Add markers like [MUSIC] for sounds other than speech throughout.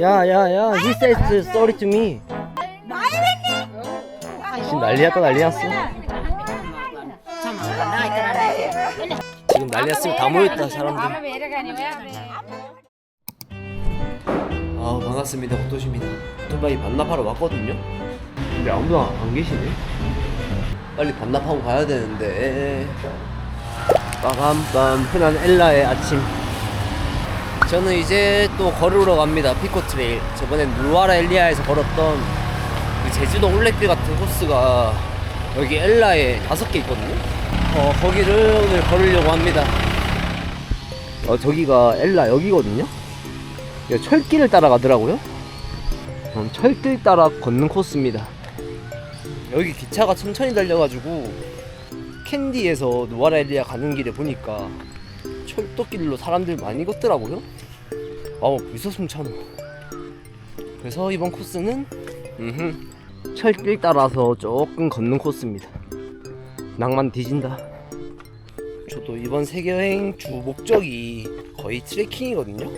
야 야 야 he said sorry to me. 지금 난리 났다 난리 났어. 지금 난리 났으면 다 모였다 사람들. 아 반갑습니다. 호토시입니다. 오토바이 반납하러 왔거든요. 근데 아무도 안 계시네. 빨리 반납하고 가야 되는데. 빠밤빰 흔한 엘라의 아침 저는 이제 또 걸으러 갑니다. 피코 트레일. 저번에 누아라 엘리아에서 걸었던 그 제주도 올레길 같은 코스가 여기 엘라에 다섯 개 있거든요. 어 거기를 오늘 걸으려고 합니다. 어 저기가 엘라 여기거든요. 여기 철길을 따라가더라고요. 어, 철길 따라 걷는 코스입니다. 여기 기차가 천천히 달려가지고 캔디에서 누아라 엘리아 가는 길에 보니까 철도길로 사람들 많이 걷더라고요. 아우 벌써 숨차노. 그래서 이번 코스는 음흠, 철길 따라서 조금 걷는 코스입니다. 낭만 뒤진다. 저도 이번 세계 여행 주 목적이 거의 트레킹이거든요.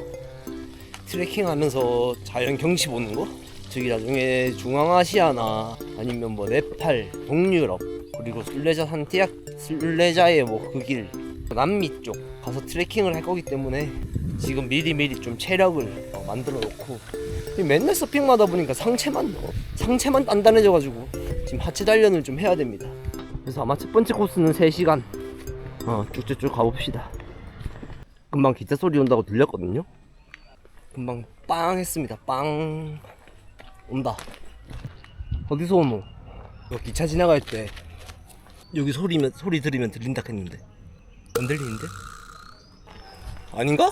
트레킹 하면서 자연 경치 보는 거. 저기 나중에 중앙아시아나 아니면 뭐 네팔, 동유럽 그리고 술레자 산티악 술레자의 뭐 그 길 남미 쪽 가서 트레킹을 할 거기 때문에 지금 미리미리 좀 체력을 어, 만들어 놓고 이 맨날 서핑마다 보니까 상체만 어, 상체만 단단해져 가지고 지금 하체 단련을 좀 해야 됩니다. 그래서 아마 첫 번째 코스는 3시간 어, 쭉쭉쭉 가봅시다. 금방 기차 소리 온다고 들렸거든요. 금방 빵 했습니다. 빵 온다. 어디서 오노? 너 기차 지나갈 때 여기 소리면 소리 들으면 들린다 했는데 안 들리는데? 아닌가?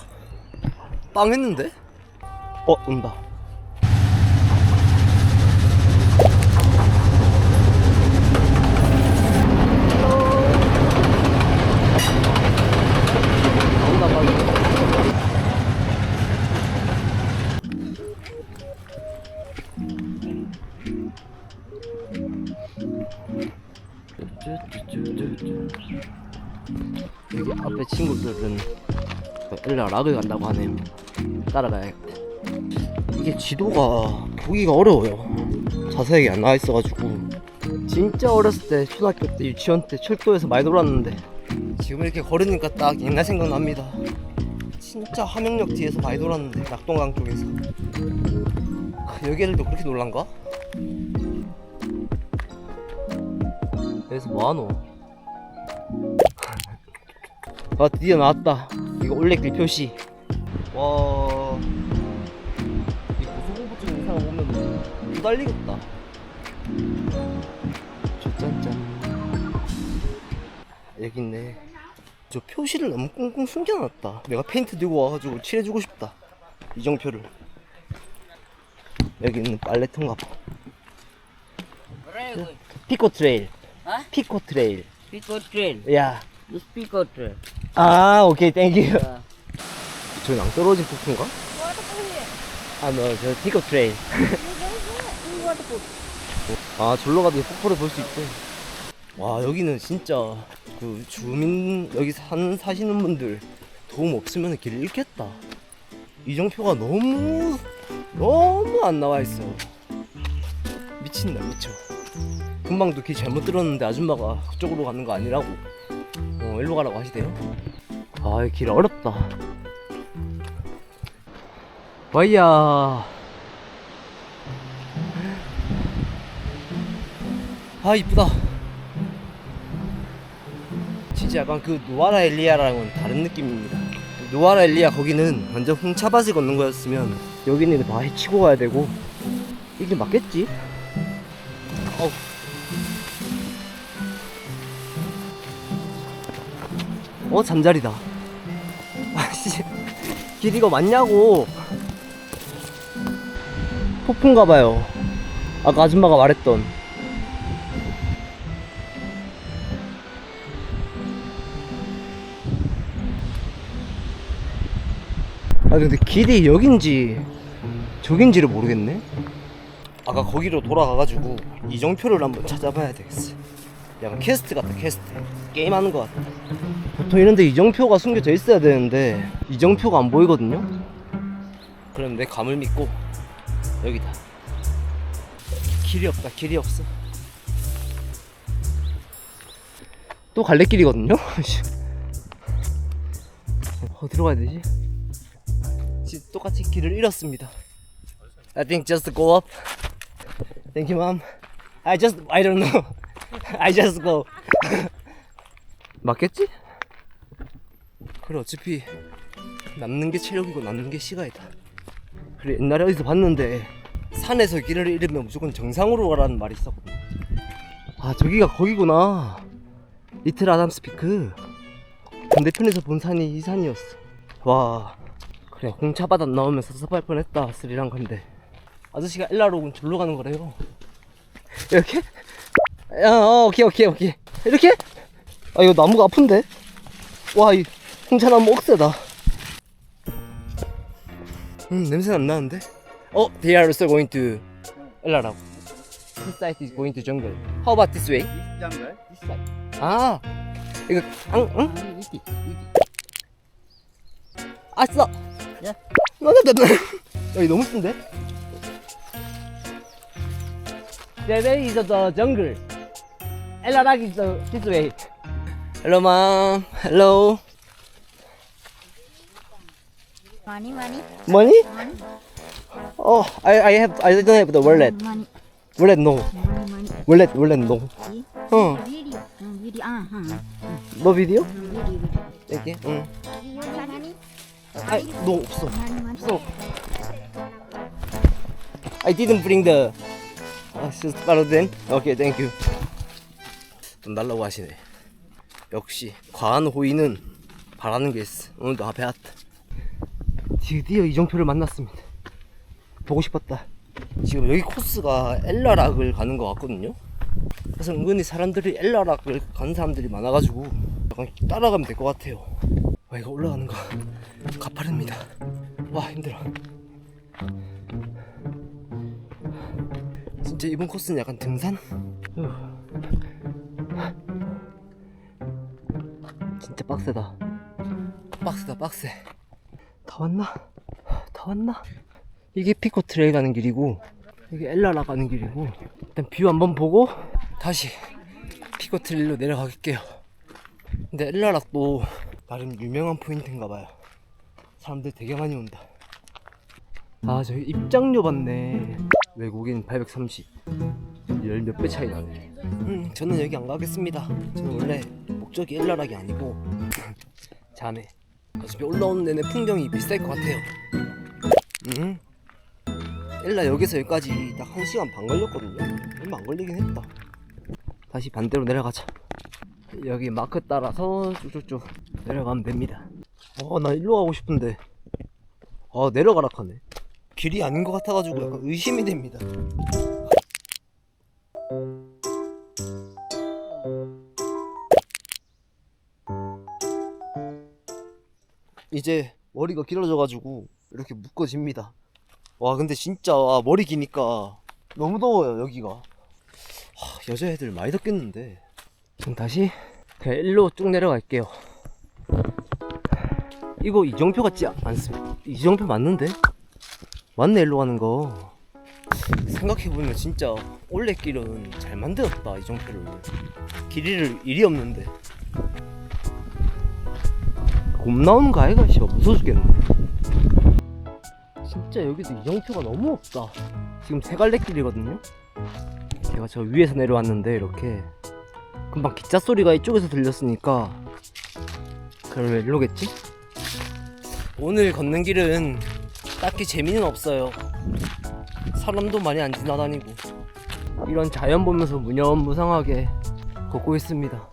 빵 했는데? 어 온다. 빨리. 여기 앞에 친구들은 엘라 락을 간다고 하네요. 따라가야겠다. 이게 지도가 보기가 어려워요. 자세하게 안 나와 있어가지고 진짜 어렸을 때 초등학교 때 유치원 때 철도에서 많이 놀았는데 지금 이렇게 걸으니까 딱 옛날 생각납니다. 진짜 함영역 뒤에서 많이 놀았는데 낙동강 쪽에서 여기 애들도 그렇게 놀란가? 여기서 뭐하노? 아 드디어 나왔다. 이거 올레길 표시. 와이 고소공포증 이상 보면 못 달리겠다. 짠짠. 여기 있네. 저 표시를 너무 꽁꽁 숨겨놨다. 내가 페인트 들고 와가지고 칠해주고 싶다. 이정표를. 여기 있는 빨래통가 봐 피코 트레일. Hah? 피코 트레일. Speaker train. 야. speaker train. 아 오케이 땡큐 저 낭떠러진 폭포인가? 아, 너, 저, 피크 트레인. 아, 졸로 가도 폭포를 볼 수 있대. 와, 여기는 진짜, 그, 주민, 여기 산, 사시는 분들 도움 없으면 길 잃겠다. 이정표가 너무, 너무 안 나와 있어. 미친다, 미쳐. 금방도 길 잘못 들었는데 아줌마가 그쪽으로 가는 거 아니라고. 어, 일로 가라고 하시대요. 아, 이 길 어렵다. 와이야 아 이쁘다 진짜 약간 그 누아라 엘리아랑은 다른 느낌입니다 누아라 엘리아 거기는 완전 홍차밭을 걷는 거였으면 여기는 다 해치고 가야 되고 이게 맞겠지? 어우. 어 잠자리다 아 씨 길 이거 맞냐고 폭풍가 봐요. 아까 아줌마가 말했던. 아 근데 길이 여긴지 저긴지를 모르겠네. 아까 거기로 돌아가가지고 이정표를 한번 찾아봐야 되겠어. 약간 퀘스트 같다 퀘스트. 게임하는 것 같다. 보통 이런데 이정표가 숨겨져 있어야 되는데 이정표가 안 보이거든요. 그럼 내 감을 믿고 여기다. 길이 없다. 길이 없어. 또 갈래길이거든요. [LAUGHS] 어디로 가야 되지? 지금 똑같이 길을 잃었습니다. I think just go up. Thank you, mom. I just I don't know. [LAUGHS] I just go. [LAUGHS] 맞겠지? 그래 어차피 남는 게 체력이고 남는 게 시간이다. 그래 옛날에 어디서 봤는데 산에서 길을 잃으면 무조건 정상으로 가라는 말이 있었거든. 아 저기가 거기구나. 리틀 아담스 피크. 반대편에서 본 산이 이 산이었어. 와 그래 공차 바닥 나오면서 섭섭할 뻔했다 스리랑카인데 아저씨가 엘라로 온 절로 가는 거래요. 이렇게? 야, 어, 오케이, 오케이, 오케이. 이렇게? 아, 이거 나무가 아픈데? 와, 이 홍차나무 억세다. 음, 냄새 안 나는데? 어, they are also going to 엘라라고. This side is going to jungle. How about this way? jungle, this side. 아, 이거, 응, 응? Ah, eat it. 아싸! 야. 나나나나. 여기 너무 쓴데? There is the jungle. 엘라락 is the this way. Hello, mom. Hello. Money, money, Money? money, Oh, I I have I don't have the wallet. money, Wallet no. money, money. Wallet wallet no. 어. Video, uh, video, uh, huh. 너 비디오? Video, video. 여기. 응. Video, money, 아, 너 없어. 없어. I didn't bring the. 아, just follow them. Okay, thank you. 돈 달라고 하시네. 역시 과한 호의는 바라는 게 있어. 오늘도 앞에 왔다. 드디어 이정표를 만났습니다. 보고 싶었다. 지금 여기 코스가 엘라락을 가는 것 같거든요. 그래서 은근히 사람들이 엘라락을 가는 사람들이 많아가지고 약간 따라가면 될 것 같아요. 와 이거 올라가는 거 [LAUGHS] 가파릅니다. 와 힘들어. 진짜 이번 코스는 약간 등산? 진짜 빡세다. 빡세다 빡세. 다 왔나? 다 왔나? 이게 피코 트레일 가는 길이고 이게 엘라라 가는 길이고 일단 뷰 한번 보고 다시 피코 트레일로 내려가겠게요. 근데 엘라락도 나름 유명한 포인트인가 봐요. 사람들 되게 많이 온다. 아, 저기 입장료 받네. 외국인 830. 열 몇 배 차이 나네. 음, 저는 여기 안 가겠습니다. 저는 원래 목적이 엘라락이 아니고 [LAUGHS] 자네. 어차피 올라오는 내내 풍경이 비쌀 것 같아요. 음. 엘라 여기서 여기까지 딱 1시간 반 걸렸거든요. 얼마 안 걸리긴 했다. 다시 반대로 내려가자. 여기 마크 따라서 쭉쭉쭉 내려가면 됩니다. 어, 나 일로 가고 싶은데. 아, 내려가라 하네. 길이 아닌 것 같아가지고 약간 의심이 됩니다. 이제 머리가 길어져가지고 이렇게 묶어집니다. 와, 근데 진짜 와, 머리 기니까 너무 더워요, 여기가. 하, 여자애들 많이 덥겠는데. 전 다시 그냥 일로 쭉 내려갈게요. 이거 이정표 같지 않습니다. 이정표 맞는데? 맞네 일로 가는 거. 생각해보면 진짜 올레길은 잘 만들었다 이정표를. 길이를 일이 없는데. 곰 나오는 거 아이가 씨발 무서워 죽겠네. 진짜 여기도 이정표가 너무 없다. 지금 세 갈래 길이거든요. 제가 저 위에서 내려왔는데 이렇게 금방 기차 소리가 이쪽에서 들렸으니까 그러면 일로겠지? 오늘 걷는 길은 딱히 재미는 없어요. 사람도 많이 안 지나다니고 이런 자연 보면서 무념무상하게 걷고 있습니다.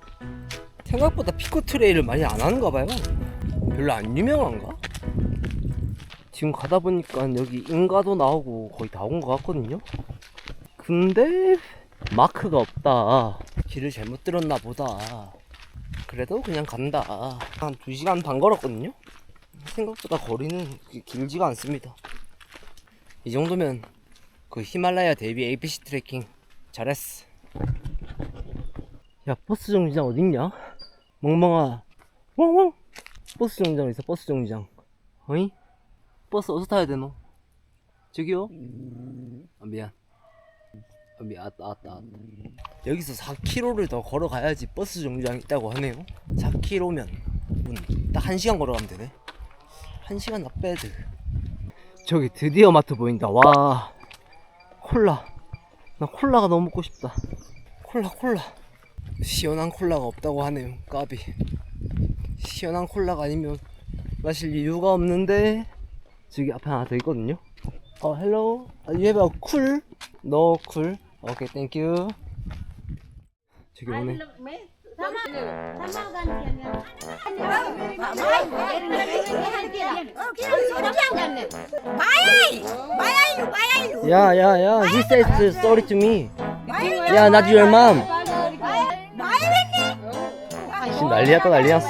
생각보다 피코 트레일을 많이 안 하는가 봐요. 별로 안 유명한가? 지금 가다 보니까 여기 인가도 나오고 거의 다 온 것 같거든요. 근데 마크가 없다. 길을 잘못 들었나 보다. 그래도 그냥 간다. 한 2시간 반 걸었거든요. 생각보다 거리는 길지가 않습니다. 이 정도면 그 히말라야 대비 APC 트레킹 잘했어. 야 버스 정류장 어딨냐? 멍멍아 멍멍 버스 정류장 있어 버스 정류장 어이? 버스 어디서 타야 되노? 저기요. 아, 미안. 아, 미안. 왔다, 왔다, 왔다. 여기서 4km를 더 걸어가야지 버스 정류장 있다고 하네요. 4km면 딱 1시간 걸어가면 되네. 1시간 나 빼드. 저기 드디어 마트 보인다. 와. 콜라. 나 콜라가 너무 먹고 싶다. 콜라, 콜라. 시원한 콜라가 없다고 하네요. 까비. 시원한 콜라가 아니면 마실 이유가 없는데 저기 앞에 하나 더 있거든요. 어, hello. You have a cool? No cool. Okay, thank you. 저기 오네. 야, 야, 야. He says sorry to me. 야, not your mom. 지금 난리 났다 난리 났어.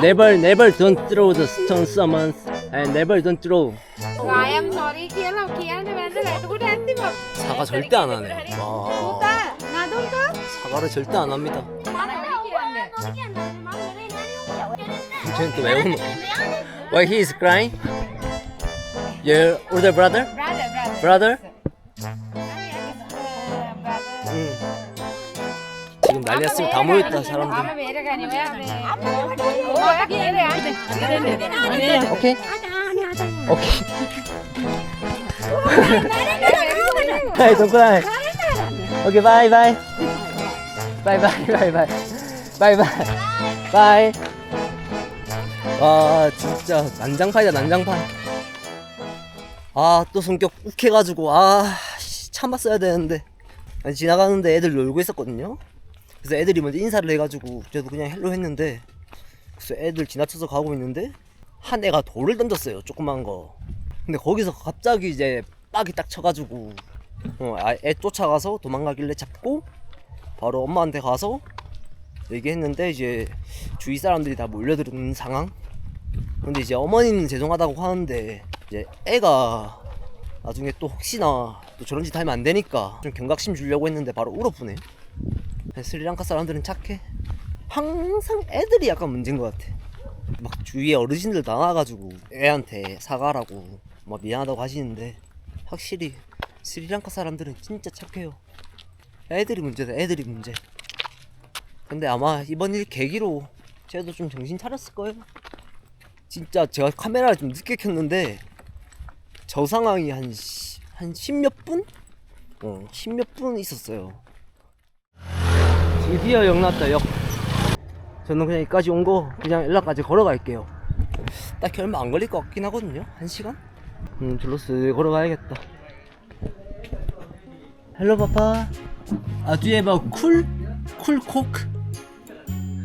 Never, never don't throw the stone someone and never don't throw. Em sorry bạn lại tôi đang đi mà. 사과 절대 안 하네. 와, na đúng có. 사과를 절대 안 합니다. 쟤는 또 왜 우노? Why he is crying? Your older? Brother, brother. Brother? Brother. 지금 난리 났으면 다 모였다 사람들. 오케이. 오케이. Don't cry. Okay, bye, bye. Bye, bye, bye, bye. Bye, bye. Bye. 와, 진짜 난장판이다, 난장판. 아, 또 성격 욱해가지고, 아, 씨, 참았어야 되는데. 아니, 지나가는데 애들 놀고 있었거든요. 그래서 애들이 먼저 인사를 해가지고, 저도 그냥 헬로 했는데, 그래서 애들 지나쳐서 가고 있는데, 한 애가 돌을 던졌어요, 조그만 거. 근데 거기서 갑자기 이제 빡이 딱 쳐가지고 어, 아, 애 쫓아가서 도망가길래 잡고 바로 엄마한테 가서 얘기했는데 이제 주위 사람들이 다 몰려드는 상황. 근데 이제 어머니는 죄송하다고 하는데 이제 애가 나중에 또 혹시나 또 저런 짓 하면 안 되니까 좀 경각심 주려고 했는데 바로 울어보네. 스리랑카 사람들은 착해. 항상 애들이 약간 문제인 것 같아. 막 주위에 어르신들 나와가지고 애한테 사과라고 막 미안하다고 하시는데 확실히 스리랑카 사람들은 진짜 착해요. 애들이 문제다, 애들이 문제. 근데 아마 이번 일 계기로 쟤도 좀 정신 차렸을 거예요. 진짜 제가 카메라를 좀 늦게 켰는데 저 상황이 한, 시- 한 십몇 분? 어, 십몇 분 있었어요. 드디어 역 났다, 역. 저는 그냥 여기까지 온 거 그냥 연락까지 걸어갈게요. 딱히 얼마 안 걸릴 것 같긴 하거든요. 한 시간? 음, 줄로스 걸어가야겠다. 헬로 파파. 아, a cool? cool coke?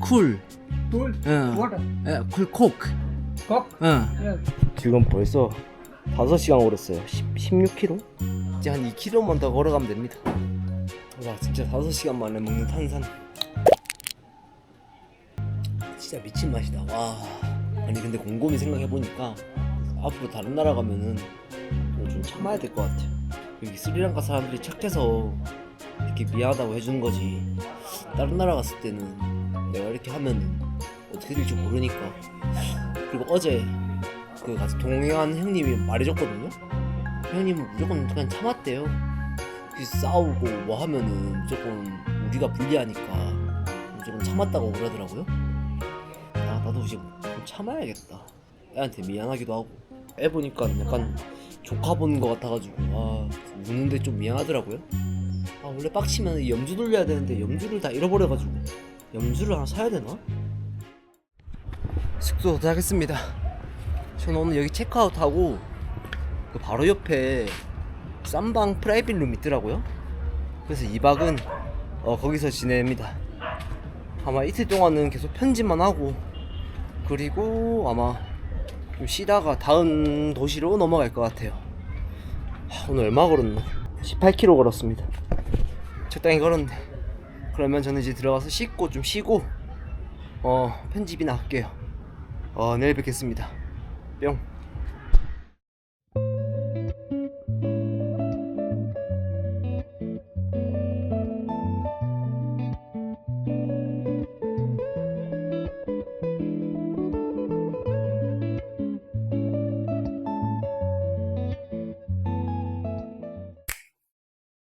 cool. Cool. 응. 예, coke. Coke. 응. Yeah. 지금 벌써 5시간 걸었어요. 10, 16km? 이제 한 2km만 더 걸어가면 됩니다. 와, 진짜 5시간 만에 먹는 탄산. 진짜 미친 맛이다. 와. 아니, 근데 곰곰이 생각해보니까 앞으로 다른 나라 가면은 좀 참아야 될 것 같아. 여기 스리랑카 사람들이 착해서 이렇게 미안하다고 해주는 거지. 다른 나라 갔을 때는 내가 이렇게 하면 어떻게 될지 모르니까. 그리고 어제 그 같이 동행한 형님이 말해줬거든요. 형님은 무조건 그냥 참았대요. 그 싸우고 뭐 하면은 무조건 우리가 불리하니까 무조건 참았다고 그러더라고요. 아 나도 이제 좀 참아야겠다. 애한테 미안하기도 하고. 애 보니까 약간 조카 보는 것 같아가지고 아 우는데 좀 미안하더라고요. 아 원래 빡치면 염주 돌려야 되는데 염주를 다 잃어버려가지고 염주를 하나 사야 되나? 숙소 도착했습니다. 저는 오늘 여기 체크아웃하고 그 바로 옆에 쌈방 프라이빗 룸 있더라고요. 그래서 2박은 어, 거기서 지냅니다. 아마 이틀 동안은 계속 편집만 하고 그리고 아마 좀 쉬다가 다음 도시로 넘어갈 것 같아요. 하, 오늘 얼마 걸었나? 18km 걸었습니다. 적당히 걸었네. 그러면 저는 이제 들어가서 씻고 좀 쉬고 어 편집이나 할게요. 어 내일 뵙겠습니다. 뿅.